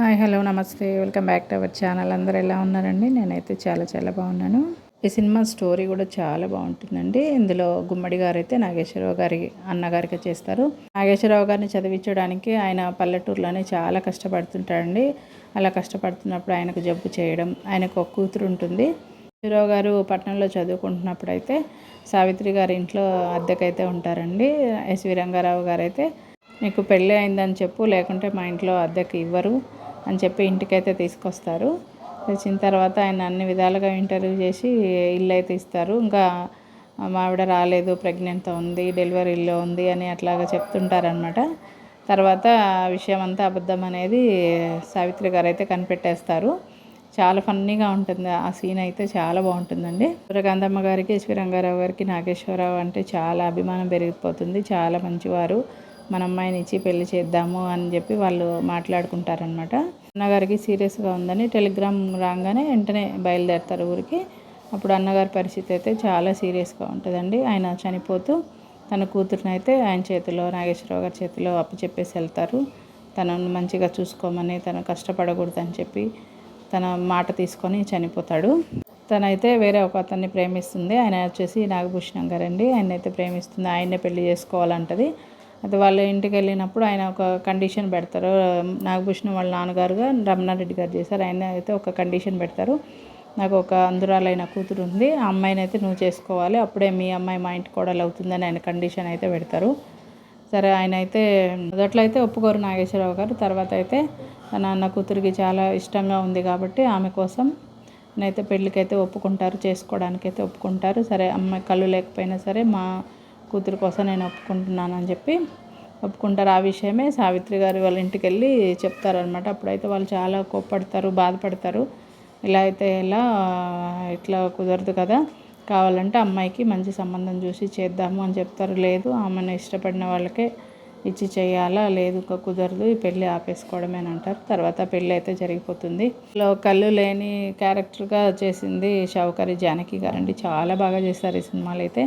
Hi hello namaste. Welcome back to our channel. అందరూ ఎలా ఉన్నారండి? నేనైతే చాలా చాలా బాగున్నాను. ఈ సినిమా స్టోరీ కూడా చాలా బాగుంటుందండి. ఇందులో గుమ్మడి గారు అయితే నాగేశ్వరరావు గారి అన్నగారికి చేస్తారు. నాగేశ్వరరావు గారిని చదివించడానికి ఆయన పల్లెటూరులోనే చాలా కష్టపడుతుంటాడండి. అలా కష్టపడుతున్నప్పుడు ఆయనకు జబ్బు చేయడం ఆయనకు ఒక కూతురు ఉంటుంది. నాగేశ్వరరావు గారు పట్టణంలో చదువుకుంటున్నప్పుడు అయితే సావిత్రి గారి ఇంట్లో అద్దెకైతే ఉంటారండి. ఎస్వి రంగారావు గారు అయితే నీకు పెళ్ళి అయిందని చెప్పు లేకుంటే మా ఇంట్లో అద్దెకి ఇవ్వరు. అని చెప్పి ఇంటికైతే తీసుకొస్తారు. తెచ్చిన తర్వాత ఆయన అన్ని విధాలుగా ఇంటర్వ్యూ చేసి ఇల్లు అయితే ఇస్తారు. ఇంకా మా ఆవిడ రాలేదు ప్రెగ్నెంట్తో ఉంది డెలివరీలో ఉంది అని అట్లాగా చెప్తుంటారనమాట తర్వాత విషయం అంతా అబద్ధం అనేది సావిత్రి గారు అయితే కనిపెట్టేస్తారు. చాలా ఫన్నీగా ఉంటుంది. ఆ సీన్ అయితే చాలా బాగుంటుందండి. సూర్యకాంతమ్మ గారికి ఎస్వి రంగారావు గారికి నాగేశ్వరరావు అంటే చాలా అభిమానం పెరిగిపోతుంది. చాలా మంచివారు. మన అమ్మాయిని ఇచ్చి పెళ్ళి చేద్దాము అని చెప్పి వాళ్ళు మాట్లాడుకుంటారనమాట అన్నగారికి సీరియస్గా ఉందని టెలిగ్రామ్ రాగానే వెంటనే బయలుదేరుతారు ఊరికి. అప్పుడు అన్నగారి పరిస్థితి అయితే చాలా సీరియస్గా ఉంటుందండి. ఆయన చనిపోతూ తన కూతురుని అయితే ఆయన చేతిలో నాగేశ్వరరావు గారి చేతిలో అప్పచెప్పేసి వెళ్తారు. తనను మంచిగా చూసుకోమని తను కష్టపడకూడదని చెప్పి తన మాట తీసుకొని చనిపోతాడు. తనైతే వేరే ఒక అతన్ని ప్రేమిస్తుంది. ఆయన వచ్చేసి నాగభూషణం గారండి. ఆయన అయితే ప్రేమిస్తుంది. ఆయన్నే పెళ్ళి చేసుకోవాలంటది. అది వాళ్ళ ఇంటికి వెళ్ళినప్పుడు ఆయన ఒక కండిషన్ పెడతారు. నాగభూషణం వాళ్ళ నాన్నగారుగా రమణారెడ్డి గారు చేశారు. ఆయన అయితే ఒక కండిషన్ పెడతారు. నాకు ఒక అందురాలైన కూతురు ఉంది. ఆ అమ్మాయిని అయితే నువ్వు చేసుకోవాలి. అప్పుడే మీ అమ్మాయి మా ఇంటి కోడలు అవుతుందని ఆయన కండిషన్ అయితే పెడతారు. సరే ఆయన అయితే మొదట్లో అయితే ఒప్పుకోరు నాగేశ్వరరావు గారు. తర్వాత అయితే నాన్న కూతురికి చాలా ఇష్టంగా ఉంది కాబట్టి ఆమె కోసం అయితే పెళ్ళికైతే ఒప్పుకుంటారు. చేసుకోవడానికైతే ఒప్పుకుంటారు. సరే అమ్మాయి కళ్ళు లేకపోయినా సరే మా కూతురు కోసం నేను ఒప్పుకుంటున్నాను అని చెప్పి ఒప్పుకుంటారు. ఆ విషయమే సావిత్రి గారు వాళ్ళ ఇంటికి వెళ్ళి చెప్తారనమాట అప్పుడైతే వాళ్ళు చాలా కోప్పడతారు బాధపడతారు. ఇలా అయితే ఎలా ఇట్లా కుదరదు కదా. కావాలంటే అమ్మాయికి మంచి సంబంధం చూసి చేద్దాము అని చెప్తారు. లేదు ఆమెను ఇష్టపడిన వాళ్ళకే ఇచ్చి చేయాలా? లేదు కుదరదు. ఈ పెళ్ళి ఆపేసుకోవడమే అని అంటారు. తర్వాత పెళ్ళి అయితే జరిగిపోతుంది. ఇలా కళ్ళు లేని క్యారెక్టర్గా చేసింది షౌకరి జానకి గారండి. చాలా బాగా చేస్తారు ఈ సినిమాలు అయితే.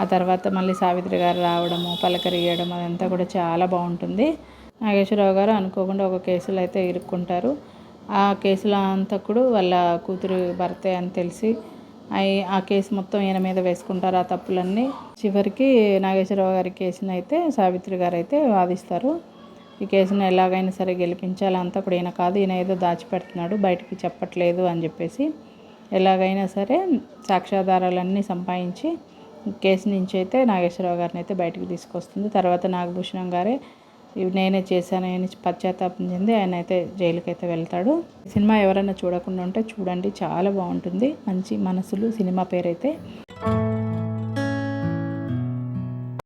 ఆ తర్వాత మళ్ళీ సావిత్రి గారు రావడము పలకరియడం అదంతా కూడా చాలా బాగుంటుంది. నాగేశ్వరరావు గారు అనుకోకుండా ఒక కేసులో అయితే ఇరుక్కుంటారు. ఆ కేసులో అంతకుడు వాళ్ళ కూతురు భర్తే అని తెలిసి ఆ కేసు మొత్తం ఈయన మీద వేసుకుంటారు ఆ తప్పులన్నీ. చివరికి నాగేశ్వరరావు గారి కేసుని అయితే సావిత్రి గారు అయితే వాదిస్తారు. ఈ కేసును ఎలాగైనా సరే గెలిపించాలి అంతా కూడా ఈయన కాదు ఈయన ఏదో దాచిపెడుతున్నాడు బయటికి చెప్పట్లేదు అని చెప్పేసి ఎలాగైనా సరే సాక్ష్యాధారాలన్నీ సంపాదించి కేసు నుంచి అయితే నాగేశ్వరరావు గారిని అయితే బయటకు తీసుకొస్తుంది. తర్వాత నాగభూషణం గారే ఇవి నేనే చేశాను అని పశ్చాత్తాపం చెంది ఆయన అయితే జైలుకి అయితే వెళ్తాడు సినిమా ఎవరైనా చూడకుండా ఉంటే చూడండి చాలా బాగుంటుంది. మంచి మనసులు సినిమా పేరైతే.